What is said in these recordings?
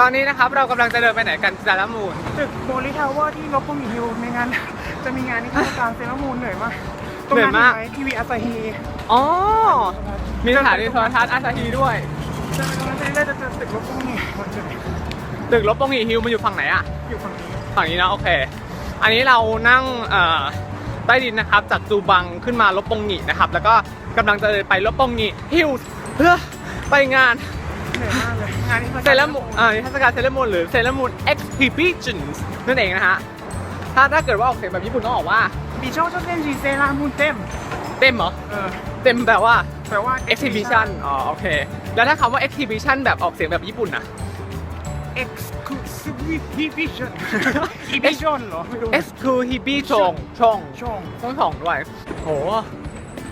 ตอนนี้นะครับเรากำลังจะเดินไปไหนกันซาลามูนตึกโมลิทาวเวอร์ที่ลบบุรีฮิลในงาน จะมีงานนิทรรศการเซรามูนเหนื่อยมากเหนื่อยมาก ทีวีอาซาฮีอ๋อ มีสถานีโทรทัศน์อาซาฮีด้วย จะไปตรงนั้นจะได้จะเจอตึกลบบุรีมันจะตึกลบปงหีฮิลมันอยู่ฝั่งไหนอะอยู่ฝั่งนี้ฝั่งนี้นะโอเค อันนี้เรานั่งเอ่อใต้ดินนะครับ จากจูบังขึ้นมาลบปงหีนะครับ แล้วก็กำลังจะเดินไปลบปงหีฮิลเพื่อไปงาน เหนื่อยมากเลย งานนี้เซเลมูนเอ่อนิทรรศการเซเลมูนหรือเซเลมูนเอ็กซ์พิพิชันนั่นเองนะฮะ ถ้าถ้าเกิดว่าออกเสียงแบบญี่ปุ่นต้องบอกว่าบีโชชอบเล่นจีเซรามูนเต็มเต็มเหรอ เออเต็มแปลว่า แปลว่า exhibition อ๋อโอเค แล้วถ้าคำว่า exhibition แบบออกเสียงแบบญี่ปุ่นนะ exclusivition exhibition เหรอไม่รู้ exhibition ชงช่องต้องสองด้วยโห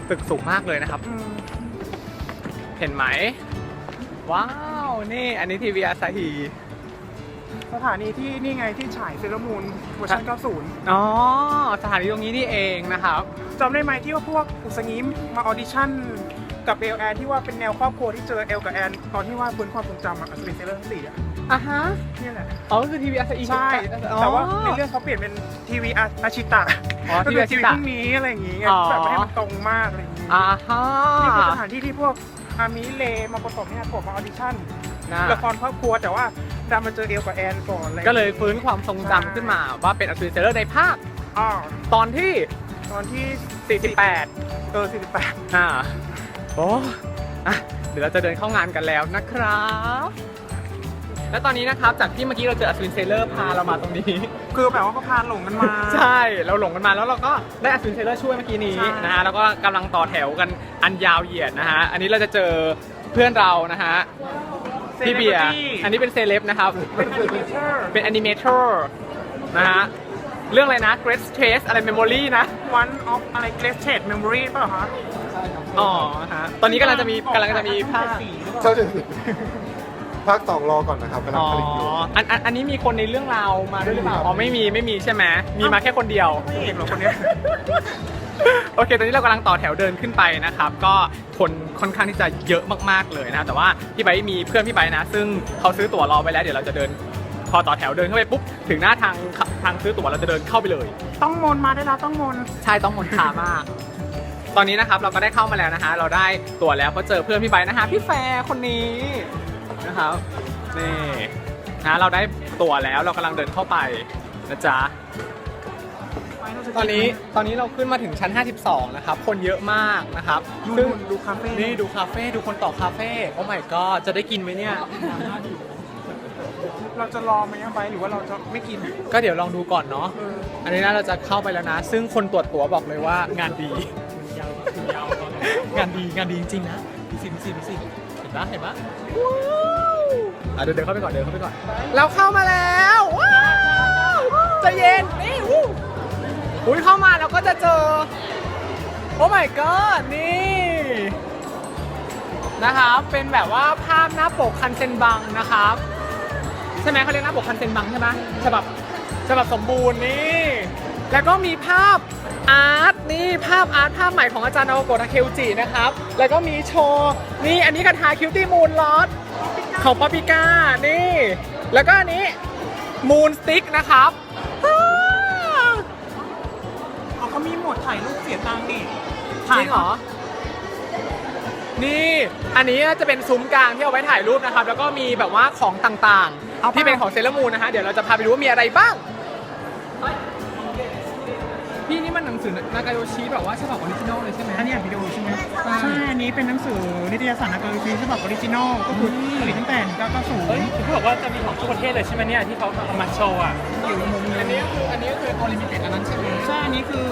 ตึกสูงมากเลยนะครับอืมเห็นไหม ว้าว นี่อันนี้ทีวีอาซาฮีสถานีที่นี่ไงที่ฉายเซรามูนเวอร์ชัน90 อ๋อ สถานีตรงนี้นี่เองนะครับจำได้ไหมที่ว่าพวกอุสงิมมาออดิชั่นกับเอลแอนที่ว่าเป็นแนวครอบครัวที่เจอเอลกับแอนตอนที่ว่าฟื้นความทรงจำอะสเปนเซอร์ทั้งสี่อะอะฮะนี่แหละอ๋อก็คือทีวีอาซาฮีใช่ แต่ว่าในเรื่องเขาเปลี่ยนเป็นทีวีอาชิตะอ๋อก็ทีคืวีออาทีชิวีตะพรุ่งนี้อะไรอย่างงี้ไงอ๋อแบบไม่ให้มันตรงมากอะไรอย่างงี้อ่าฮะนี่คือสถานที่ที่พวกอามิเลมาประกอบเนี่ยผมมาออดิชั่น นะละครครอบครัวแต่ว่าดันมาเจอเอลกับแอนก่อนอะไรก็เลยฟื้นความทรงจำขึ้นมาว่าเป็นอัศวินเซเลอร์ในภาคอ๋อตอนที่ ตอนที่48 เออ48อ่าโอ้อะเดี๋ยวเราจะเดินเข้างานกันแล้วนะครับ และตอนนี้นะครับจากที่เมื่อกี้เราเจออัศวินเซเลอร์พาเรามาตรงนี้ คือแบบว่าเขาพาหลงกันมา ใช่ เราหลงกันมาแล้วเราก็ได้อัศวินเซเลอร์ช่วยเมื่อกี้นี้ใช่ นะฮะแล้วก็กำลังต่อแถวกันอันยาวเหยียดนะฮะอันนี้เราจะเจอเพื่อนเรานะฮะ พี่เบียร์อันนี้เป็นเซเลบนะครับ เป็นแอนิเมเตอร์เป็นแอนิเมเตอร์นะฮะ เรื่องอะไรนะ Great Trace อะไร Memory นะ one of อะไร greatest memory เปล่าฮะอ๋อฮะ ตอนนี้กำลังจะมีกำลังจะมีภาพเจ้าเจ็ดสิบภาคสองรอก่อนนะครับกำลังอ๋อผลิตอยู่อันอันอันนี้มีคนในเรื่องราวมาด้วยหรือเปล่า อ๋อ ไม่มี ไม่มีใช่ไหม มีมาแค่คนเดียว ไม่เอกหรอกคนเนี้ย โอเค ตอนนี้เรากำลังต่อแถวเดินขึ้นไปนะครับ ก็คนค่อนข้างที่จะเยอะมากๆเลยนะ แต่ว่าพี่ไบร์ทมีเพื่อนพี่ไบร์ทนะ ซึ่งเขาซื้อตั๋วรอไปแล้ว เดี๋ยวเราจะเดิน พอต่อแถวเดินเข้าไปปุ๊บ ถึงหน้าทางทางซื้อตั๋วเราจะเดินเข้าไปเลย ต้องมนมาได้แล้วต้องมน ใช่ ต้องมนทามาก ตอนนี้นะครับเราก็ได้เข้ามาแล้วนะฮะ เราได้ตั๋วแล้วเพราะเจอเพื่อนพี่ไบร์ทนะฮะ พี่แฟร์คนนี้นะครับ นี่นะเราได้ตั๋วแล้วเรากำลังเดินเข้าไปนะจ๊ะ ตอนนี้ตอนนี้เราขึ้นมาถึงชั้น 52 นะครับ คนเยอะมากนะครับดูซึ่งดูคาเฟ่นี่ดูคาเฟ่ดูคนต่อคาเฟ่โอ้ my god จะได้กินไหมเนี่ย เราจะรอไหมยังไปหรือว่าเราจะไม่กิน ก็เดี๋ยวลองดูก่อนเนาะเอออันนี้นะเราจะเข้าไปแล้วนะ ซึ่งคนตรวจตั๋วบอกเลยว่างานดี งานดีงานดีจริงๆนะดูสิดูสิดูสิเห็นปะเห็นปะว้าวอะเดินเดินเข้าไปก่อนเดินเข้าไปก่อน เราเข้ามาแล้วว้าวใจะเย็นนี่วู้ อุ้ยเข้ามาเราก็จะเจอ โอ้ my god นี่นะครับเป็นแบบว่าภาพหน้าปกคันเซนบังนะครับใช่ไหมเขาเรียกหน้าปกคันเซนบังใช่ไหมฉบับฉบับสมบูรณ์นี่ แล้วก็มีภาพอาร์ตนี่ภาพอาร์ตภาพใหม่ของอาจารย์นาโกะทาเคอุจินะครับ แล้วก็มีโชว์นี่อันนี้คาถาคิวตี้มูนลอสของปาปิก้านี่ แล้วก็อันนี้มูนสติ๊กนะครับ ดถ่ายรูปเสียตังค์นี่จริงเหรอ นี่ อันนี้จะเป็นซุ้มกลางที่เอาไว้ถ่ายรูปนะครับ แล้วก็มีแบบว่าของต่างๆที่เป็นของเซเลอร์มูนนะฮะ เดี๋ยวเราจะพาไปดูว่ามีอะไรบ้าง พี่นี่มันหนัง สือนากาโยชิแบบว่าฉบับออริจินอลเลยใช่ไหมอันนี้อ่านวิดีโอใช่ไหมใช่ใช่อันนี้เป็นหนังสือนิตยสารนากาลิฟีฉบับออริจินอลก็คือผลิตตั้งแต่เฮ้ย990เขาบอกว่าจะมีของทุกประเทศเลยใช่ไหมเนี่ยที่เขาเอามาโชว์อะอยู่ในมุมอันนี้นี้ก็คืออันนี้ก็คือออลิมิเต็ดอันนั้นใช่ไหมใช่อันนี้คือ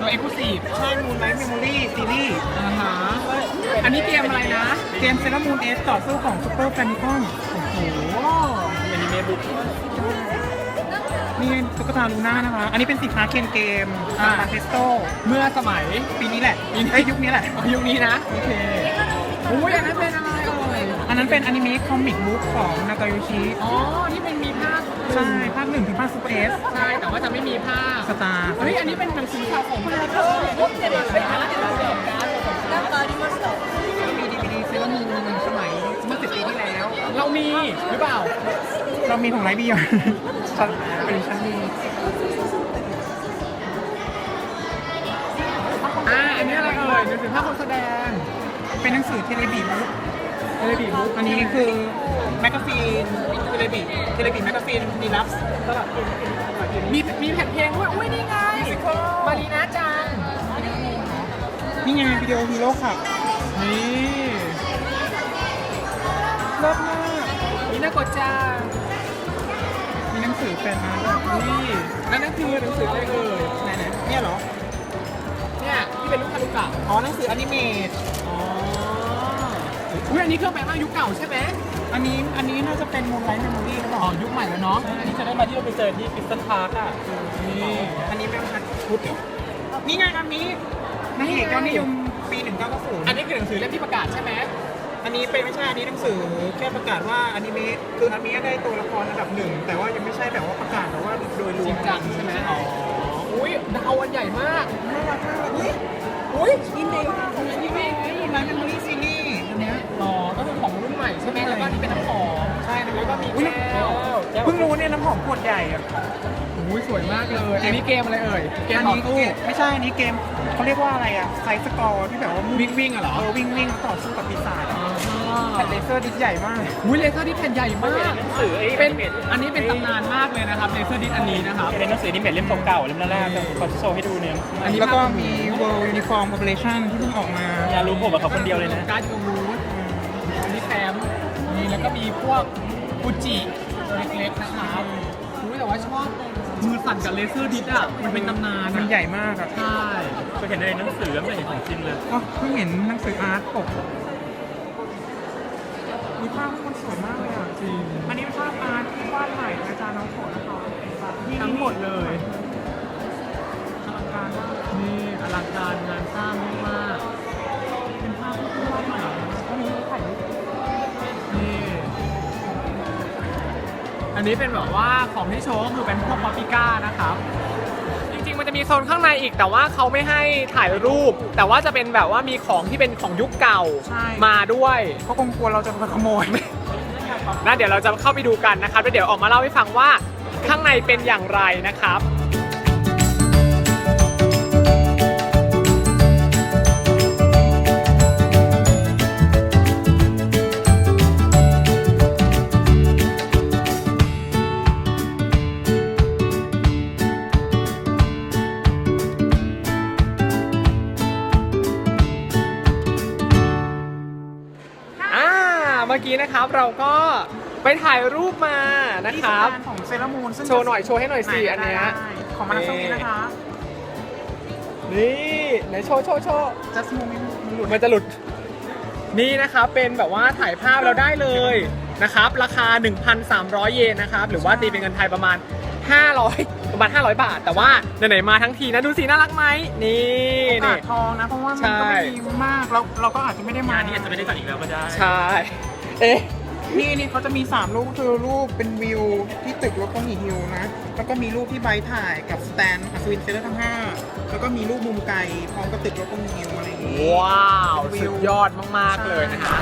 ตัวเอ็กซ์คลูซีฟใช่มูนไลท์เมมโมรี่ซีรีส์อ่าฮะอันนี้เกมอะไรนะเกมเซรามูนเอสต่อสู้ของซูเปอร์แฟมิคอมโอ้โหอนิเมะบุ๊ก นี่ตุ๊กตาลูน่านะคะ อันนี้เป็นสินค้าเคนเกมอ่าตาเทสโตเมื่อสมัย ปีนี้แหละปีนี้ ไอ้ยยุคนี้แหละยุคนี้นะโอเคอุ้ยอันนั้นเป็นอะไรเอ่ยอันนั้นเป็นอนิเมะคอมิกบุ๊กของนากาโยชิ อ๋อที่เป็นมีภาคใช่ ภาคหนึ่งถึงภาคซูเปอร์เอสใช่แต่ว่าจะไม่มีภาคสตาร์เฮ้ยอันนี้เป็นหนังสือข่าวของพระราชามีดีวีดีเซรามูนสมัยเมื่อสิบปีที่แล้ว เรามีหรือเปล่า เรามีของไลฟ์บียอนชั้นเป็นชั้นมีอ่าอันนี้อะไรเอ่ยหนังสือภาพคนแสดง เป็นหนังสือเทเลบีบุ๊กเอเลบีบุ๊กอันนี้คือแมกกาซีนเทเลบีเทเลบีแมกกาซีนดีลักซ์ตลาดมีมีแผ่นเพลงด้วยอุ้ยนี่ไงมารีนาจังนี่ไงวิดีโอฮีโร่ขับนี่เลิศมากนี่น่ากดจังมีหนัง สือแฟนอาร์ตด้วยนี่นั่นนั่นคือหนังสืออะไรเอ่ยไหนไหนเนี่ยเหรอ เนี่ยที่เป็นลูกคาลูกะอ๋อหนังสืออนิเมตอ๋ออุ้ยอันนี้เครื่องแปลงร่างยุคเก่าใช่ไหมอันนี้อันนี้น่าจะเป็นมูนไลท์เมมโมรี่หรือเปอ๋ล่าอยุคใหม่แล้วเนาะอันนี้จะได้มาที่เราไปเจอที่พิสตันพาร์คอะนี่อันนี้เป็นพันชุดนี่ไงอันนี้นางเอกยอดนิยมปี 1990อันนี้คือหนังสือเล่มที่ประกาศใช่ไหม อันนี้เป็นไม่ใช่อันนี้หนังสือแค่ประกาศว่าอนิเมะคืออนิเมะได้ตัวละครอันดับหนึ่งแต่ว่ายังไม่ใช่แบบว่าประกาศแต่ว่าโดยรจวริมงจังใช่ไหมอ๋ออุ้ยดาวอันใหญ่มากน่ารักมากอุ้ยอุ้ยนี่เองอันนี้เองไอ้ไลฟ์เมมโมรี่ซีรีส์อันเนี้ยอ๋อก็คือของรุ่นใหม่ใช่ไหมแล้วก็นี่เป็นน้ำหอมใช่แล้วก็มีอุ๊ยแก้วเพิ่งรู้เนี่ยน้ำหอมขวดใหญ่อะ อุ้ยสวยมากเลย อันนี้เกมอะไรเอ่ย เกมอันต่อนี้สู้เกมไม่ใช่อันนี้เกมเขาเรียกว่าอะไรอะไซส์สกอร์ที่แบบว่ามุ่งวิ่งวิ่งอะเหรอ เออวิ่งวิ่งต่อสู้กับปีศาจอะอ๋อแผ่นเลเซอร์ดิสใหญ่มาก อุ้ยเลเซอร์ดิสแผ่นใหญ่มากหนังสือไอ้เป็นอันนี้เป็นตำนานมากเลยนะครับเลเซอร์ดิสอันนี้นะครับ เป็นหนังสือนิเมตเล่มเก่าๆเล่มแรกๆแต่ขอโชว์ให้ดูเนี่ยอันนี้แล้วก็มี World Uniform Operation ที่เพิ่งออกมางานรู้ผมกับเขาคนเดียวเลยนะการ์ดยูรูทอันนี้แฟมนี่แล้วก็มีพวกฟูจิเล็กๆนะครับ อุ้ยแต่ว่าชอบมือสั่นกับเลเซอร์ดิสอะมันเป็นตำนานอะมันใหญ่มากอะใช่เคยเห็นในหนังสือไม่เห็นของจริงเลยอ๋อเพิ่งเห็นหนังสืออาร์ตปกมีภาพมันสวยมากเลยอะจริงอันนี้เป็นภาพอาร์ตที่วาดใหม่อาจารย์น้องโขนนะคะนี่ทั้งหมดเลยอลังการมากนี่อลังการงานสร้างมากเป็น อันนี้เป็นแบบว่าของที่โชว์ก็คือเป็นพวกปาปิก้านะครับจริงๆมันจะมีโซนข้างในอีกแต่ว่าเขาไม่ให้ถ่ายรูป แต่ว่าจะเป็นแบบว่ามีของที่เป็นของยุคเก่าใช่ มาด้วยเขาคงกลัวเราจะมาขโมย นะเดี๋ยวเราจะเข้าไปดูกันนะครับแล้วเดี๋ยวออกมาเล่าให้ฟังว่าข้างในเป็นอย่างไรนะครับ กี้นะครับเราก็ไปถ่ายรูปมานะครับที่สะพานของเซรามูนซึ่งโชว์หน่อยโชว์ให้หน่อยสิอันเนี้ย ได้ของมานาโซนี้นะคะ นี่ไหนโชว์โชว์โชว์จัสมูมินหลุดมันจะหลุด นี่นะครับเป็นแบบว่าถ่ายภาพเราได้เลยนะครับ ราคา 1,300 เยนนะครับ หรือว่าตีเป็นเงินไทยประมาณ 500 ประมาณ 500 บาท แต่ว่าไหนๆมาทั้งทีนะ ดูสิน่ารักไหมนี่โอกานี่สทองนะ เพราะว่ามันใช่ก็ไม่มีมากเราเราก็อาจจะไม่ได้มา งานนี้อาจจะไม่ได้จัดอีกแล้วก็ได้ ใช่ เอ๊ะนี่นี่เขาจะมี 3 รูปคือรูปเป็นวิวที่ตึกรถก็หีฮิวนะ แล้วก็มีรูปที่ใบถ่ายกับสแตนอัศวินเซเลอร์ทั้ง5แล้วก็มีรูปมุมไกลพร้อมกับตึกรถก็หีฮิวอะไรอย่างงี้ ว้าววิสุวดยอดมาก ๆ เลยนะฮะ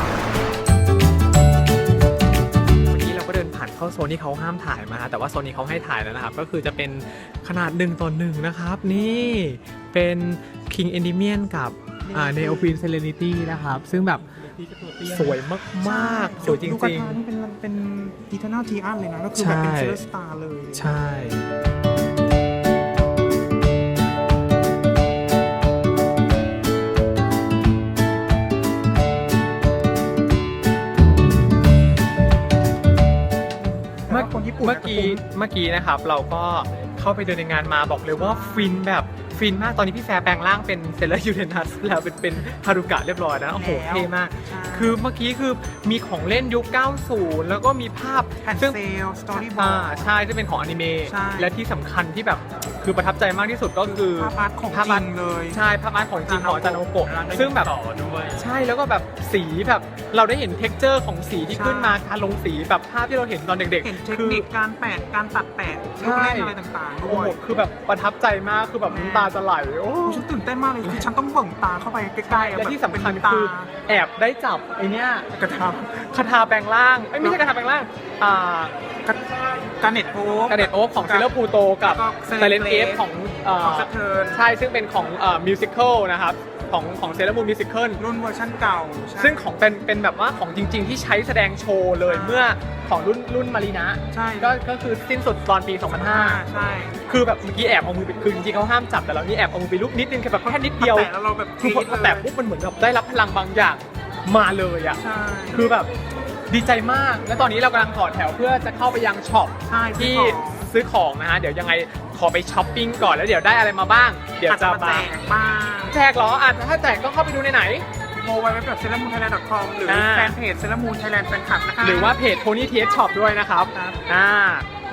เมื่อกี้เราก็เดินผ่านเข้าโซนที่เขาห้ามถ่ายมาแต่ว่าโซนนี้เขาให้ถ่ายแล้วนะครับ ก็คือจะเป็นขนาดหนึ่งต่อหนึ่งนะครับ นี่เป็น King Endymion กับอ่า Neo Queen Serenity นะครับ ซึ่งแบบ สวยมากๆ สวยจดูกระริงทานี่เป็นเป็นอีเทอร์น l ทีอันเลยนะ ก็คือใช่แบบเป็นเซเลอร์สตาร์เลยๆใช่เมื่อคนญี่ปุ่นเมื่อกี้เมื่อกี้นะครับ เราก็เข้าไปเดินในงานมาบอกเลยว่าฟินแบบ ฟินมากตอนนี้พี่แฟร์แปลงร่างเป็นเซเลอร์ยูเรนัสแล้วเป็นเป็นฮารุกะเรียบร้อยนะโอ้โหเท่มากคือเมื่อกี้คือมีของเล่นยุค 90 แล้วก็มีภาพแผ่นซึ่งเซลสตอรี่บออ่าร์ด ใช่ที่เป็นของอนิเมะใช่และที่สำคัญที่แบบคือประทับใจมากที่สุดก็คือภาพอาร์ตของภาพจอาริร์ตงเลยใช่ภาพอาร์ตของจริงของอาจารย์โอโกะซึ่ซึ่งงแบแบบบต่อด้วยใช่แล้วก็แบบสีแบบเราได้เห็นเท็กเจอร์ของสีที่ใช่ขึ้นมาการลงสีแบบภาพที่เราเห็นตอนเด็ก เห็นๆเทคคือนิคการแปะการตัดแปะใช่ลูกเล่นอะไรต่างๆโอ้ด้วโหย คือแบบประทับใจมากคือแบบน้ำตาจะไหลโอ้โอ้ฉันตื่นเต้นมากเลยคือฉันต้องเบิ่งตาเข้าไปใกล้ๆอะและที่สำคัญแบบเป็นตาคือแอบได้จับไอเนี้ยกระทคาถาแปลงร่างเอ้ยไม่ใช่คาถาแปลงร่างอ่าำกระการเน็ตโอ๊กระเด็ดโอ๊คของเซเลอร์พูโตกับแล้วก็ไซเลน Silent เอฟ Age ของเอ่อของสเทิร์นใช่ซึ่งเป็นของเอ่อมิวสิควลนะครับของของเซเลอร์มูนมิวสิควลรุ่นเวอร์ชันเก่าใช่ซึ่งของเป็นเป็นแบบว่าของจริง ๆ ที่ใช้แสดงโชว์เลยเมื่อของรุ่นรุ่นมารีนะใช่ก็ก็คือสิ้นสุดตอนปี 2005 ใช่ คือแบบเมื่อกี้แอบเอามือไปคือจริงๆเขาห้ามจับแต่เรานี่แอบเอามือไปลูบนิดนึงแค่แบบแค่นิดเดียว แต่แล้วเราแบบคือพอกรี๊ดแต่เลยปุ๊บมันเหมือนแบบได้รับพลังบางอย่างมาเลยอะ ใช่คือแบบดีใจมาก และตอนนี้เรากำลังต่อแถวเพื่อจะเข้าไปยังช็อปใช่ที่ของซื้อของนะฮะ เดี๋ยวยังไงขอไปช้อปปิ้งก่อนแล้วเดี๋ยวได้อะไรมาบ้าง เดี๋ยวอาจจะจะมาแจมา กบ้างแจกเหรออะถ้าแจกต้องเข้าไปดูในไหน โมไว้แบบเซเลมูนไทยแลนด์ .com หรืออา แฟนเพจเซเลมูนไทยแลนด์แฟนคลับนะคะ หรือว่าเพจ Pony t s Shop ด้วยนะครับ ครับ อ่า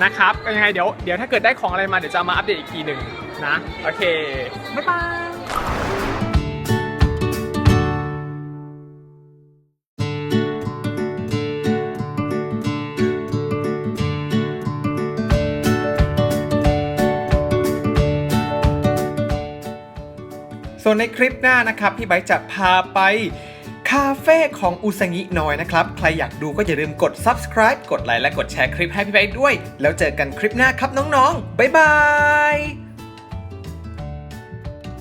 นะครับก็ยังไงเดี๋ยวเดี๋ยวถ้าเกิดได้ของอะไรมาเดี๋ยวจะมาอัปเดตอีกทีหนึ่งนะ โอเค บ๊ายบายส่วนในคลิปหน้านะครับ พี่ไบจะพาไป คาเฟ่ของอุสงิน้อยนะครับ ใครอยากดูก็อย่าลืมกด subscribe กดไลค์และกดแชร์คลิปให้พี่ไปด้วย แล้วเจอกันคลิปหน้าครับน้องๆ บ๊ายบาย